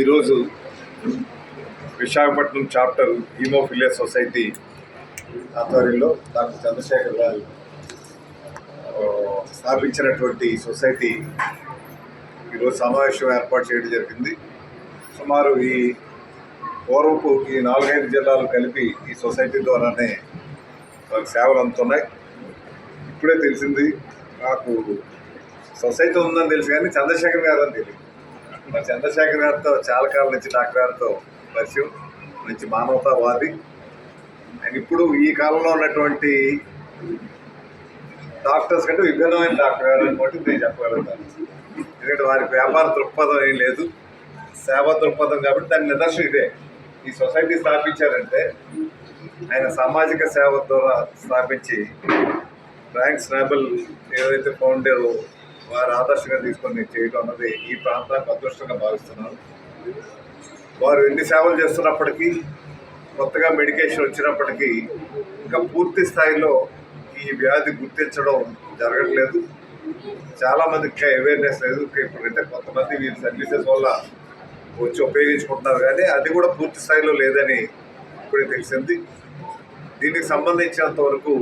ఈరోజు Visakhapatnam chapter hemophilia society ఆధ్వర్యంలో doctor Chandrasekhar Rao స్థాపించినటువంటి సొసైటీ ఈరోజు సమావేశం ఏర్పాటు చేయడం జరిగింది. సుమారు ఈ పూర్వపు ఈ నాలుగైదు జిల్లాలు కలిపి ఈ సొసైటీ ద్వారానే వాళ్ళకి సేవలు అందుతున్నాయి. ఇప్పుడే తెలిసింది నాకు సొసైటీ ఉందని తెలుసు కానీ చంద్రశేఖర్ గారు అని తెలియదు. మరి చంద్రశేఖర్ గారితో చాలా కాలం నుంచి డాక్టర్ గారితో పరిచయం మంచి మానవతావాది అండ్ ఇప్పుడు ఈ కాలంలో ఉన్నటువంటి డాక్టర్స్ కంటే విభిన్నమైన డాక్టర్ గారు అనుకుంటే నేను చెప్పగలుగుతాను. ఎందుకంటే వారి వ్యాపార దృక్పథం ఏం లేదు. సేవా దృక్పథం కాబట్టి దాని నిదర్శనం ఇదే. ఈ సొసైటీ స్థాపించారంటే ఆయన సామాజిక సేవ ద్వారా స్థాపించి ఫ్రాంక్ నాబెల్ ఏదైతే ఫౌండేరో వారి ఆదర్శంగా తీసుకొని చేయడం అన్నది ఈ ప్రాంతానికి అదృష్టంగా భావిస్తున్నాను. వారు ఎన్ని సేవలు చేస్తున్నప్పటికీ కొత్తగా మెడికేషన్ వచ్చినప్పటికీ ఇంకా పూర్తి స్థాయిలో ఈ వ్యాధి గుర్తించడం జరగట్లేదు. చాలామందికి ఇంకా అవేర్నెస్ లేదు. ఇంకా ఇప్పుడంటే కొంతమంది వీళ్ళ సర్వీసెస్ వల్ల వచ్చి ఉపయోగించుకుంటున్నారు. కానీ అది కూడా పూర్తి స్థాయిలో లేదని ఇప్పుడే తెలిసింది. దీనికి సంబంధించినంత వరకు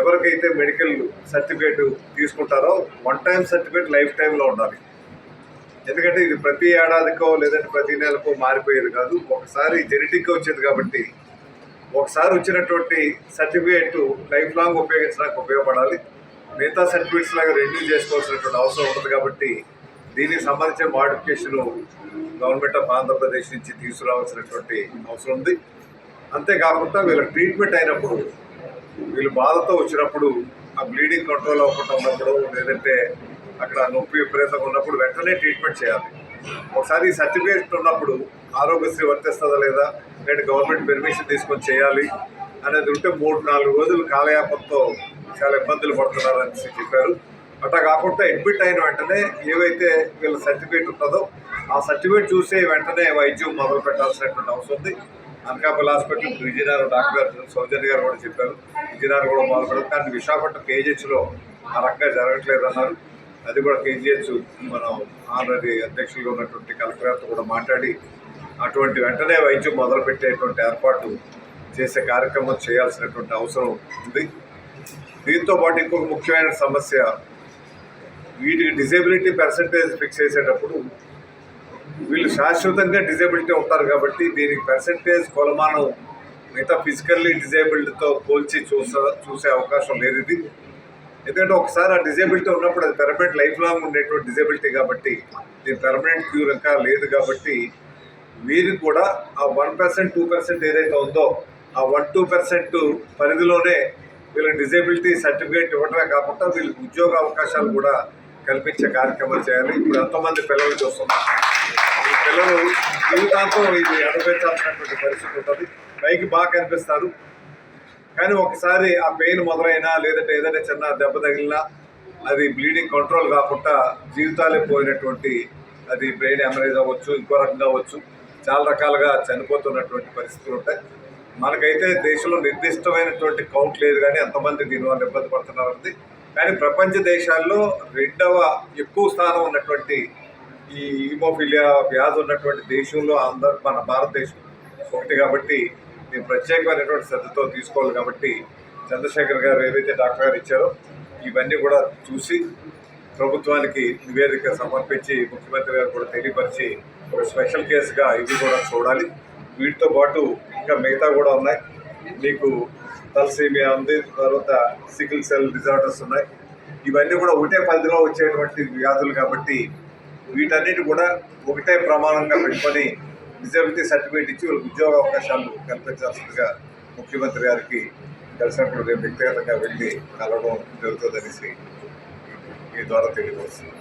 ఎవరికైతే మెడికల్ సర్టిఫికేట్ తీసుకుంటారో వన్ టైం సర్టిఫికేట్ లైఫ్ టైంలో ఉండాలి. ఎందుకంటే ఇది ప్రతి ఏడాదికో లేదంటే ప్రతి నెలకో మారిపోయేది కాదు. ఒకసారి జెనెటిక్గా వచ్చేది కాబట్టి ఒకసారి వచ్చినటువంటి సర్టిఫికేట్ లైఫ్ లాంగ్ ఉపయోగించడానికి ఉపయోగపడాలి. మిగతా సర్టిఫికేట్స్ లాగా రెన్యూ చేసుకోవాల్సినటువంటి అవసరం ఉంటుంది కాబట్టి దీనికి సంబంధించిన మాడిఫికేషన్ గవర్నమెంట్ ఆఫ్ ఆంధ్రప్రదేశ్ నుంచి తీసుకురావాల్సినటువంటి అవసరం ఉంది. అంతేకాకుండా వీళ్ళ ట్రీట్మెంట్ అయినప్పుడు వీళ్ళు బాధతో వచ్చినప్పుడు ఆ బ్లీడింగ్ కంట్రోల్ అవ్వకుండా ఉన్నప్పుడు లేదంటే అక్కడ నొప్పి విపరీతంగా ఉన్నప్పుడు వెంటనే ట్రీట్మెంట్ చేయాలి. ఒకసారి సర్టిఫికేట్ ఉన్నప్పుడు ఆరోగ్యశ్రీ వర్తిస్తుందా లేదా నేను గవర్నమెంట్ పెర్మిషన్ తీసుకొని చేయాలి అనేది ఉంటే మూడు నాలుగు రోజులు కాలయాపంతో చాలా ఇబ్బందులు పడుతున్నారని చెప్పారు. అట్లా కాకుండా అడ్మిట్ అయిన వెంటనే ఏవైతే వీళ్ళ సర్టిఫికేట్ ఉంటుందో ఆ సర్టిఫికేట్ చూసే వెంటనే వైద్యం మొదలు పెట్టాల్సినటువంటి అవసరం ఉంది. అనకాపల్లి హాస్పిటల్ ఇప్పుడు విజయనగరం డాక్టర్ సౌజన్య గారు కూడా చెప్పారు. విజయనగరం కూడా మొదలు కానీ విశాఖపట్నం కేజీహెచ్లో ఆ రకంగా జరగట్లేదు అన్నారు అది కూడా కేజీహెచ్ మనం ఆల్రెడీ అధ్యక్షులుగా ఉన్నటువంటి కలెక్టర్ గారితో కూడా మాట్లాడి అటువంటి వెంటనే వైద్యం మొదలుపెట్టేటువంటి ఏర్పాటు చేసే కార్యక్రమం చేయాల్సినటువంటి అవసరం ఉంది. దీంతో పాటు ఇంకొక ముఖ్యమైన సమస్య వీటికి డిజేబిలిటీ పర్సంటేజ్ ఫిక్స్ చేసేటప్పుడు వీళ్ళు శాశ్వతంగా డిజేబిలిటీ ఉంటారు కాబట్టి దీనికి పర్సంటేజ్ కొలమానం మిగతా ఫిజికల్లీ డిజేబిలిటీతో పోల్చి చూసా చూసే అవకాశం లేదు ఇది. ఎందుకంటే ఒకసారి ఆ డిజేబిలిటీ ఉన్నప్పుడు అది పెర్మనెంట్ లైఫ్ లాంగ్ ఉండేటువంటి డిజేబిలిటీ కాబట్టి దీని పెర్మనెంట్ క్యూర్ ఇంకా లేదు కాబట్టి వీరికి కూడా ఆ వన్ పర్సెంట్ టూ పర్సెంట్ ఏదైతే ఉందో ఆ వన్ టూ పర్సెంట్ పరిధిలోనే వీళ్ళ డిజేబిలిటీ సర్టిఫికేట్ ఇవ్వడమే కాకుండా వీళ్ళకి ఉద్యోగ అవకాశాలు కూడా కల్పించే కార్యక్రమాలు చేయాలి. ఇప్పుడు ఎంతోమంది పిల్లలు చూస్తున్నారు. ఈ పిల్లలు జీవితాంతం ఇది అనుభవించాల్సినటువంటి పరిస్థితి ఉంటుంది. పైకి బాగా కనిపిస్తారు. కానీ ఒకసారి ఆ పెయిన్ మొదలైనా లేదంటే ఏదైనా చిన్న దెబ్బ తగిలినా అది బ్లీడింగ్ కంట్రోల్ కాకుండా జీవితాలే పోయినటువంటి అది బ్రెయిన్ ఎమరేజ్ అవ్వచ్చు ఇంకో రకంగా అవ్వచ్చు. చాలా రకాలుగా చనిపోతున్నటువంటి పరిస్థితులు ఉంటాయి. మనకైతే దేశంలో నిర్దిష్టమైనటువంటి కౌంట్ లేదు కానీ ఎంతమంది దీనివల్ల ఇబ్బంది పడుతున్నారు కానీ ప్రపంచ దేశాల్లో రెండవ ఎక్కువ స్థానం ఉన్నటువంటి ఈ ఈమోఫిలియా వ్యాధి ఉన్నటువంటి దేశంలో అందరు మన భారతదేశం ఒకటి కాబట్టి నేను ప్రత్యేకమైనటువంటి శ్రద్ధతో తీసుకోవాలి కాబట్టి చంద్రశేఖర్ గారు ఏదైతే డాక్టర్ గారు ఇచ్చారో ఇవన్నీ కూడా చూసి ప్రభుత్వానికి నివేదిక సమర్పించి ముఖ్యమంత్రి గారు కూడా తెలియపరిచి ఒక స్పెషల్ కేసుగా ఇది కూడా చూడాలి. వీటితో పాటు ఇంకా మిగతా కూడా ఉన్నాయి. మీకు తలసీమియా ఉంది తర్వాత సికిల్ సెల్ డిజార్డర్స్ ఉన్నాయి. ఇవన్నీ కూడా ఒకటే పరిధిలో వచ్చేటువంటి వ్యాధులు కాబట్టి వీటన్నిటి కూడా ఒకటే ప్రమాణంగా పెట్టుకొని డిజబిలిటీ సర్టిఫికేట్ ఇచ్చి వాళ్ళకి ఉద్యోగ అవకాశాలు కల్పించాల్సిందిగా ముఖ్యమంత్రి గారికి కలిసినప్పుడు రేపు వ్యక్తిగతంగా వెళ్ళి కలవడం జరుగుతుందనేసి మీ ద్వారా తెలియవస్తుంది